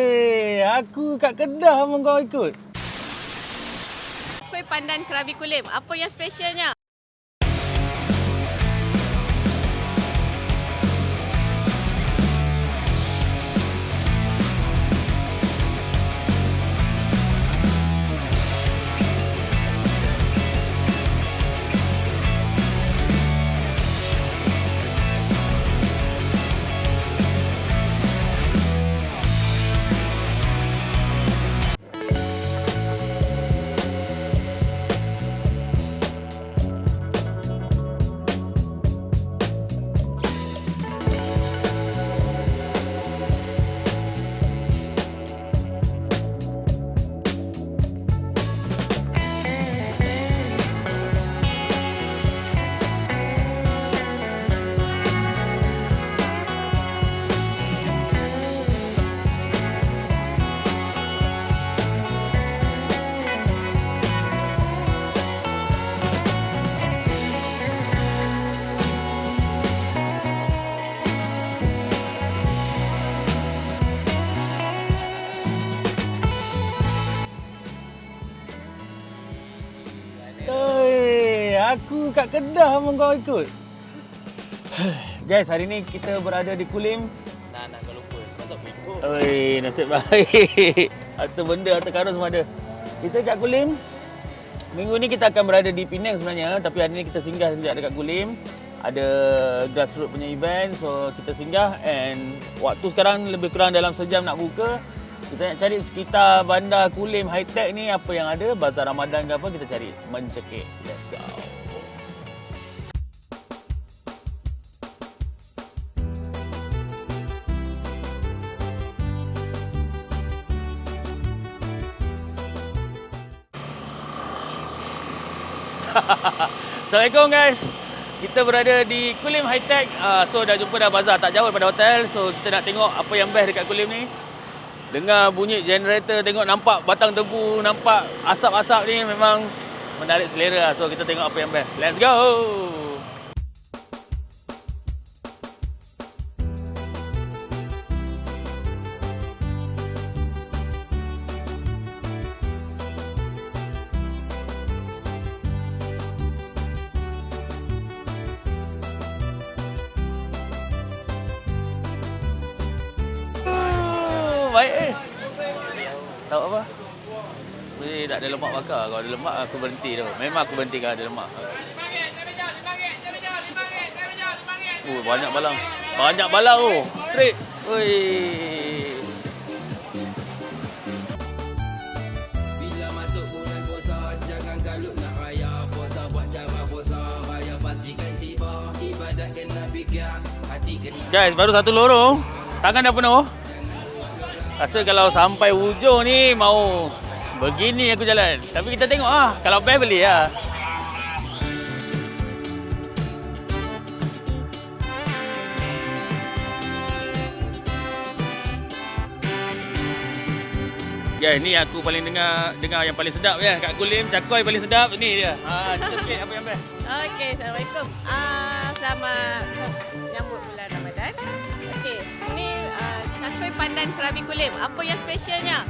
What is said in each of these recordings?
Eh, aku kat Kedah pun kau ikut. Kuih pandan kerabi kulim. Apa yang specialnya? Aku kat Kedah pun kau ikut. Guys, hari ni kita berada di Kulim. Nah, nak kau lupa. Kau tak ikut. Oi, nasib baik. Harta benda, harta karun semua ada. Kita kat Kulim. Minggu ni kita akan berada di Penang sebenarnya, tapi hari ni kita singgah sekejap dekat Kulim. Ada grassroots punya event, so kita singgah and waktu sekarang lebih kurang dalam sejam nak buka. Kita nak cari sekitar bandar Kulim High Tech ni apa yang ada, bazar Ramadan ke apa kita cari, mencekik. Let's Assalamualaikum guys. Kita berada di Kulim High Tech. Uh, so dah jumpa dah bazar tak jauh daripada hotel. So kita nak tengok apa yang best dekat Kulim ni. Dengar bunyi generator, tengok nampak batang tebu, nampak asap-asap ni memang menarik selera. So kita tengok apa yang best. Let's go. Baik eh. Tahu apa? Weh, tak ada lemak bakar. Kalau ada lemak aku berhenti tu. Memang aku berhenti kalau ada lemak. Oh, banyak balang. Banyak balang tu. Oh. Straight. Weh. Bila masuk bulan puasa Jangan nak raya Puasa buat cara puasa Raya pastikan tiba Ibadat kena fikir Hati kena Guys, baru satu lorong. Tangan dah penuh. Rasa kalau sampai hujung ni mau begini aku jalan. Tapi kita tengok ah. Kalau best beli lah. Ya, ni aku paling dengar dengar yang paling sedap ya. Kat Kulim, cakoi paling sedap. Ni dia. Ha, cerita sikit apa yang best. Okey, Assalamualaikum. Ah, selamat cakui pandan kerabi kulim. Apa yang specialnya?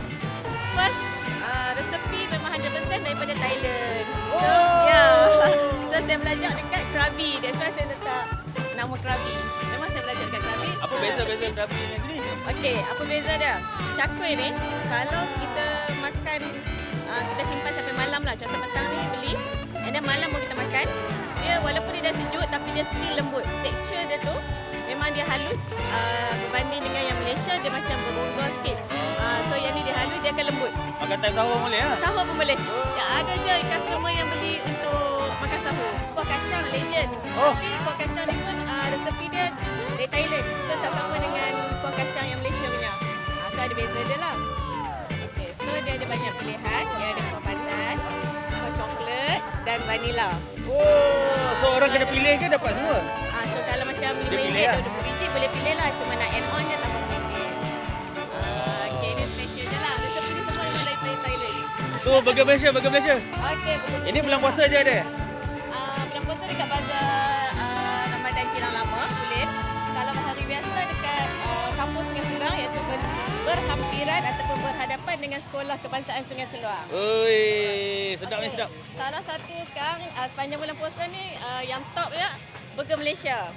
First, uh, resepi memang 100% daripada Thailand. So, ya. So, saya belajar dekat kerabi. That's why saya letak nama kerabi. Memang saya belajar dekat kerabi. Apa beza-beza kerabi yang ni? Okey, apa beza dia? Cakui ni, kalau kita makan, uh, kita simpan sampai malam lah. Contoh petang ni beli, and then malam pun kita makan. Dia walaupun dia dah sejuk, tapi dia still lembut. Texture dia tu, memang dia halus. Uh, berbanding dengan yang Malaysia, dia macam berbonggol sikit. Uh, so yang ni dia halus, dia akan lembut. Makan time sahur boleh lah. Sahur pun boleh. Ya, ada je customer yang beli untuk makan sahur. Kuah kacang legend. Oh. Tapi kuah kacang ni pun uh, resepi dia dari Thailand. So tak sama dengan kuah kacang yang Malaysia punya. Uh, so ada beza dia lah. Okay, so dia ada banyak pilihan. Dia ada kuah pandan, kuah coklat dan vanila. Oh, so orang kena pilih ke dapat semua? Ah, so kalau macam Dia 5 pilih ringgit lah. atau 20 biji boleh pilih lah. Cuma nak add on je tambah sikit. Ah, okay, ni special je lah. Semua dari Thailand. Tu burger Malaysia, burger Malaysia. Boleh. Ini bulan puasa je ada. Seorang iaitu ber, berhampiran ataupun berhadapan dengan Sekolah Kebangsaan Sungai Seluar. Oi, sedap ni Okey, sedap. Salah satu sekarang uh, sepanjang bulan puasa ni uh, yang top dia Burger Malaysia.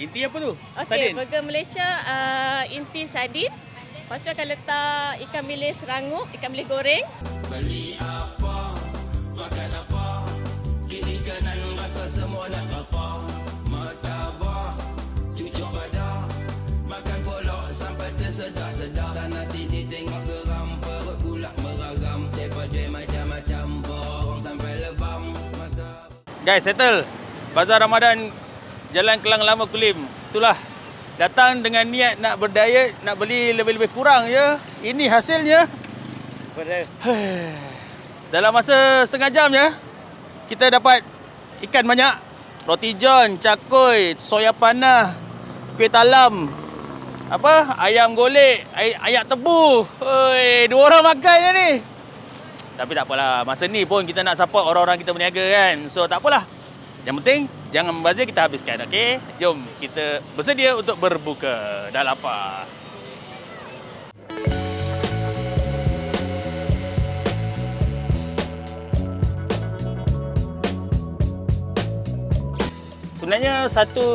Inti apa tu? Okey, Sardin. Burger Malaysia uh, inti sardin. Lepas tu akan letak ikan bilis rangup, ikan bilis goreng. Beli apa, Guys, settle. Bazar Ramadan Jalan Kelang Lama Kulim. Itulah. Datang dengan niat nak berdiet, nak beli lebih-lebih kurang je. Ini hasilnya. Dalam masa setengah jam je, kita dapat ikan banyak. Roti john, cakoi, soya panah, kuih talam, apa? Ayam golek, ay- ayak tebu. Oi, dua orang makan je ni. Tapi tak apalah. Masa ni pun kita nak support orang-orang kita berniaga kan. So tak apalah. Yang penting jangan membazir kita habiskan. Okey? Jom kita bersedia untuk berbuka. Dah lapar. Sebenarnya satu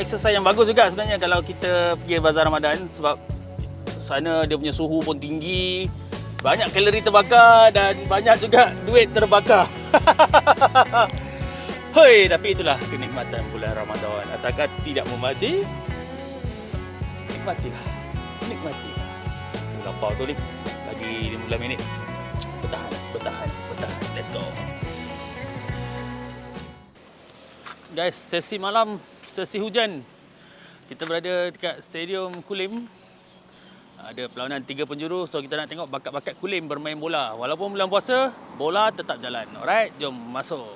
exercise yang bagus juga sebenarnya kalau kita pergi bazar Ramadan sebab sana dia punya suhu pun tinggi, banyak kalori terbakar dan banyak juga duit terbakar. Hoi, tapi itulah kenikmatan bulan Ramadan. Asalkan tidak membazir, nikmatilah. Nikmatilah. Ni lapar tu ni. Lagi 15 minit. Bertahan, bertahan, bertahan. Let's go. Guys, sesi malam, sesi hujan. Kita berada dekat Stadium Kulim. Ada perlawanan tiga penjuru, so kita nak tengok bakat-bakat Kulim bermain bola. Walaupun bulan puasa, bola tetap jalan. Alright, jom masuk.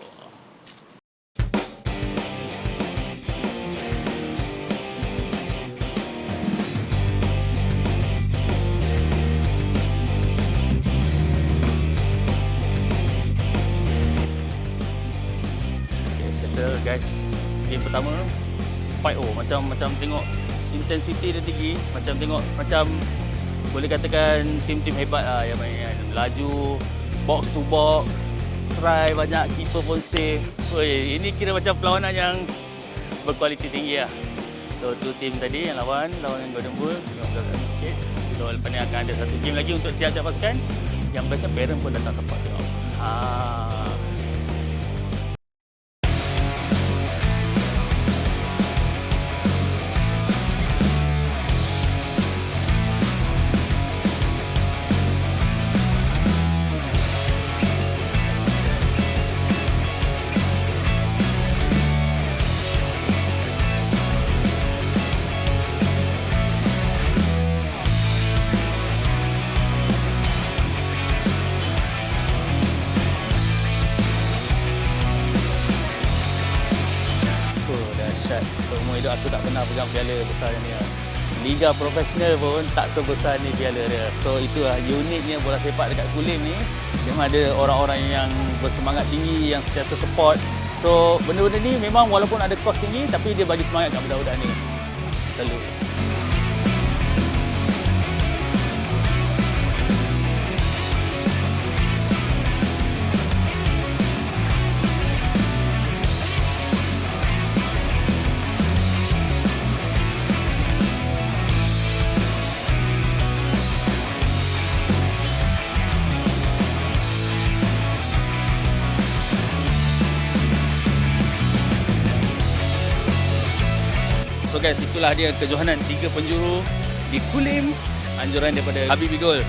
Okay, settle guys. Game pertama 5-0 macam macam tengok intensity dia tinggi, macam tengok macam boleh katakan tim-tim hebat lah yang main kan. Laju box to box, try banyak keeper pun save. Oi, ini kira macam perlawanan yang berkualiti tinggi lah. So tu tim tadi yang lawan, lawan yang Golden Bull, tengok sikit. So lepas ni akan ada satu game lagi untuk tiap-tiap pasukan. Yang macam parent pun datang support tengok. Ha. Hidup aku tak pernah pegang piala besar ni. lah. Liga profesional pun tak sebesar ni piala dia. So itulah uniknya bola sepak dekat Kulim ni. Memang ada orang-orang yang bersemangat tinggi, yang sentiasa support. So benda-benda ni memang walaupun ada kos tinggi tapi dia bagi semangat kat budak-budak ni. Salute. Guys, itulah dia kejohanan tiga penjuru di Kulim. Anjuran daripada Habib Bigol.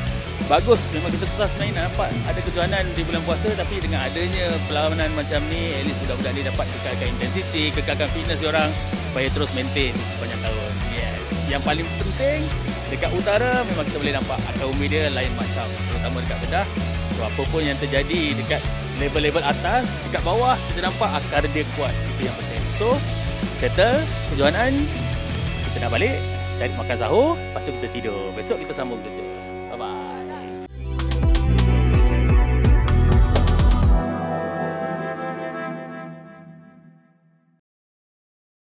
Bagus, memang kita susah sebenarnya nak dapat ada kejohanan di bulan puasa tapi dengan adanya perlawanan macam ni, at least budak-budak ni dapat kekalkan intensity, kekalkan fitness diorang supaya terus maintain sepanjang tahun. Yes. Yang paling penting, dekat utara memang kita boleh nampak akar umbi dia lain macam. Terutama dekat Kedah. So apa pun yang terjadi dekat level-level atas, dekat bawah kita nampak akar dia kuat. Itu yang penting. So, settle kejohanan kita nak balik cari makan sahur lepas tu kita tidur. Besok kita sambung kerja bye bye